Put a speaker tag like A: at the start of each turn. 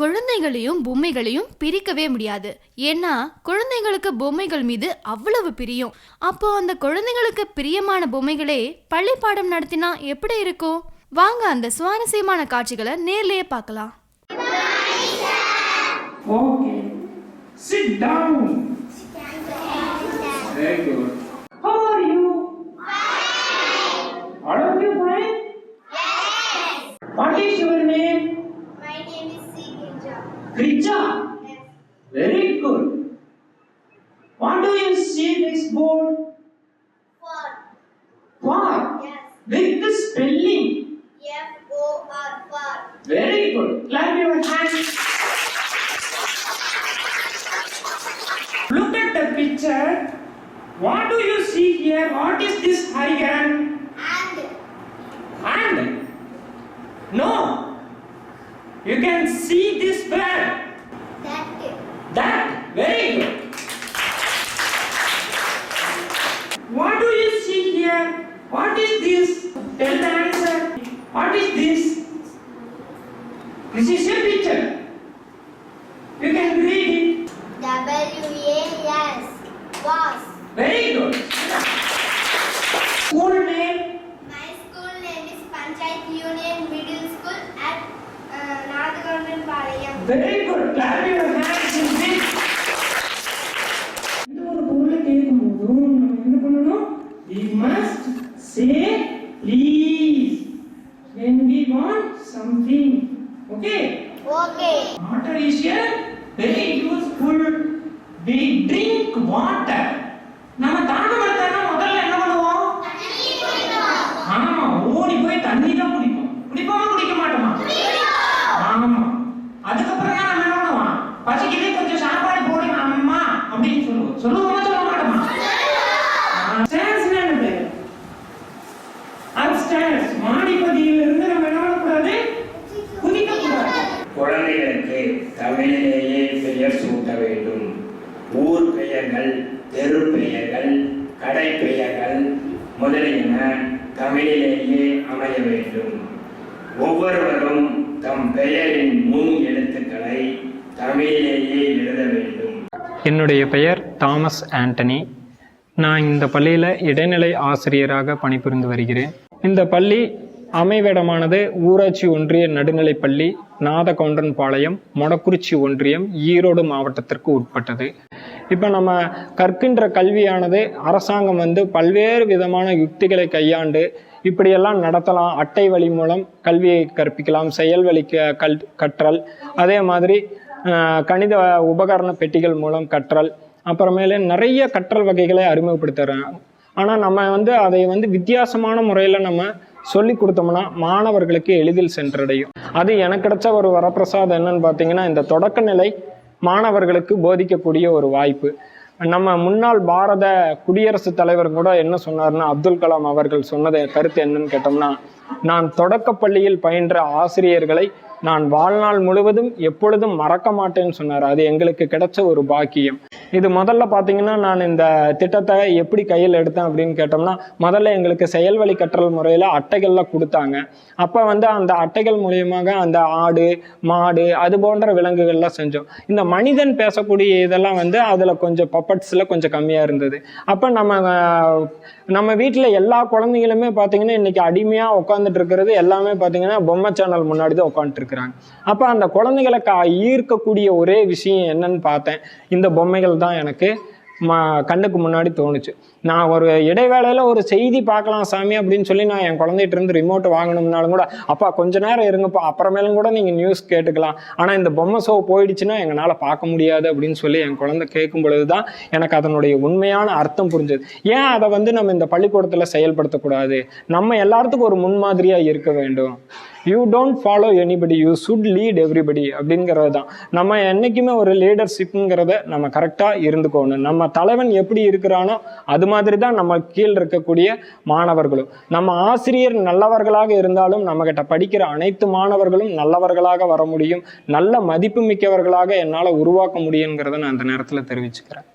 A: குழந்தைகளையும் பொம்மைகளையும் பிரிக்கவே முடியாது ஏன்னா குழந்தைங்களுக்கு பொம்மைகள் மீது அவ்வளவு பிரியம் அப்போ அந்த குழந்தைங்களுக்கு பிரியமான பொம்மைகளே பள்ளி பாடம் நடத்தினா எப்படி இருக்கும் வாங்க அந்த சுவாரஸ்யமான காட்சிகளை நேர்லயே பார்க்கலாம்
B: Okay. Sit down. Very good. With the spelling.
C: F O R for
B: Very good. Clap your hands. Look at the picture. What do you see here? What is this iron?
C: and
B: Hand. No. You can see this bird.
C: that
B: That. Very good. What do you see here? What is this? Tell the answer. What is this? This is a picture. You can read it.
C: W A S was.
B: Very good. School name.
C: My school name is Panchayat Union Middle School at uh, Nadagondan Palayam.
B: Very good. Clap your hands in this. இந்த ஒரு பொருளை கேட்கும்போது நம்ம என்ன பண்ணணும் we must say please when we want something okay
C: Okay.
B: water is a very useful we drink water
D: பெயர் சூட்ட வேண்டும். ஊர் பெயர்கள் தெரு பெயர்கள் கடை பெயர்கள் முதலியன தமிழிலேயே அமைய வேண்டும். ஒவ்வொருவரும் தம் பெயரின் முன் எழுத்துக்களை தமிழிலேயே எழுத வேண்டும்.
E: என்னுடைய பெயர் தாமஸ் ஆண்டனி. நான் இந்த பள்ளியில் இடைநிலை ஆசிரியராக பணிபுரிந்து வருகிறேன். இந்த பள்ளி அமைவிடமானது ஊராட்சி ஒன்றிய நடுநிலைப்பள்ளி நாதகவுண்டன் பாளையம் மொடக்குறிச்சி ஒன்றியம் ஈரோடு மாவட்டத்திற்கு உட்பட்டது. இப்போ நம்ம கற்கின்ற கல்வியானது அரசாங்கம் வந்து பல்வேறு விதமான யுக்திகளை கையாண்டு இப்படியெல்லாம் நடத்தலாம். அட்டை வழி மூலம் கல்வியை கற்பிக்கலாம். செயல் வழி கல் கற்றல். அதே மாதிரி கணித உபகரண பெட்டிகள் மூலம் கற்றல். அப்புறமேல நிறைய கற்றல் வகைகளை அறிமுகப்படுத்துறாங்க. ஆனால் நம்ம வந்து அதை வந்து வித்தியாசமான முறையில் நம்ம சொல்லி கொடுத்தோம்னா மாணவர்களுக்கு எளிதில் சென்றடையும். அது எனக்கு கிடைச்ச ஒரு வரப்பிரசாதம் என்னன்னு பார்த்தீங்கன்னா இந்த தொடக்க நிலை மாணவர்களுக்கு போதிக்கக்கூடிய ஒரு வாய்ப்பு. நம்ம முன்னாள் பாரத குடியரசுத் தலைவர் கூட என்ன சொன்னார்னா அப்துல் கலாம் அவர்கள் சொன்னதை கருத்து என்னன்னு கேட்டோம்னா நான் தொடக்கப் பள்ளியில் பயின்ற ஆசிரியர்களை நான் வாழ்நாள் முழுவதும் எப்பொழுதும் மறக்க மாட்டேன்னு சொன்னார். அது எங்களுக்கு கிடைச்ச ஒரு பாக்கியம். இது முதல்ல பார்த்தீங்கன்னா நான் இந்த திட்டத்தை எப்படி கையில் எடுத்தேன் அப்படின்னு கேட்டோம்னா முதல்ல எங்களுக்கு செயல் வழி கற்றல் முறையில் அட்டைகள்ல கொடுத்தாங்க. அப்போ வந்து அந்த அட்டைகள் மூலியமாக அந்த ஆடு மாடு அது போன்ற விலங்குகள்லாம் செஞ்சோம். இந்த மனிதன் பேசக்கூடிய இதெல்லாம் வந்து அதில் கொஞ்சம் பப்பட்ஸில் கொஞ்சம் கம்மியாக இருந்தது. அப்போ நம்ம நம்ம வீட்டில் எல்லா குழந்தைங்களுமே பார்த்தீங்கன்னா இன்னைக்கு அடிமையாக உட்காந்து உட்காந்துட்டு இருக்கிறது எல்லாமே பார்த்தீங்கன்னா பொம்மை சேனல் முன்னாடி தான் உட்காந்துட்டு இருக்கிறாங்க அப்போ அந்த குழந்தைகளுக்கு கா ஈர்க்கக்கூடிய ஒரே விஷயம் என்னன்னு பார்த்தேன். இந்த பொம்மைகள் தான் எனக்கு. கண்ணுக்கு முன்னாடி தோணுச்சு. நான் ஒரு இடைவேளையில் ஒரு செய்தி பார்க்கலாம் சாமி அப்படின்னு சொல்லி நான் என் குழந்தைகிட்ட இருந்து ரிமோட் வாங்கணும்னாலும் கூட அப்பா கொஞ்ச நேரம் இருங்கப்பா. அப்புறமேலும் கூட நீங்கள் நியூஸ் கேட்டுக்கலாம். ஆனால் இந்த பொம்மை ஷோ போயிடுச்சுன்னா எங்களால் பார்க்க முடியாது அப்படின்னு சொல்லி என் குழந்தை கேட்கும் பொழுது தான் எனக்கு அதனுடைய உண்மையான அர்த்தம் புரிஞ்சது. ஏன் அதை வந்து நம்ம இந்த பள்ளிக்கூடத்தில் செயல்படுத்தக்கூடாது? நம்ம எல்லாத்துக்கும் ஒரு முன்மாதிரியாக இருக்க வேண்டும். You don't follow anybody you should lead everybody அப்படிங்கிறது தான். நம்ம என்றைக்குமே ஒரு லீடர்ஷிப்புங்கிறத நம்ம கரெக்டாக இருந்துக்கணும். நம்ம தலைவன் எப்படி இருக்கிறானோ அது மாதிரி தான் நம்ம கீழ் இருக்கக்கூடிய மாணவர்களும். நம்ம ஆசிரியர் நல்லவர்களாக இருந்தாலும் நம்மகிட்ட படிக்கிற அனைத்து மாணவர்களும் நல்லவர்களாக வர முடியும். நல்ல மதிப்பு மிக்கவர்களாக என்னால் உருவாக்க முடியுங்கிறத நான் அந்த நேரத்தில் தெரிவிச்சுக்கிறேன்.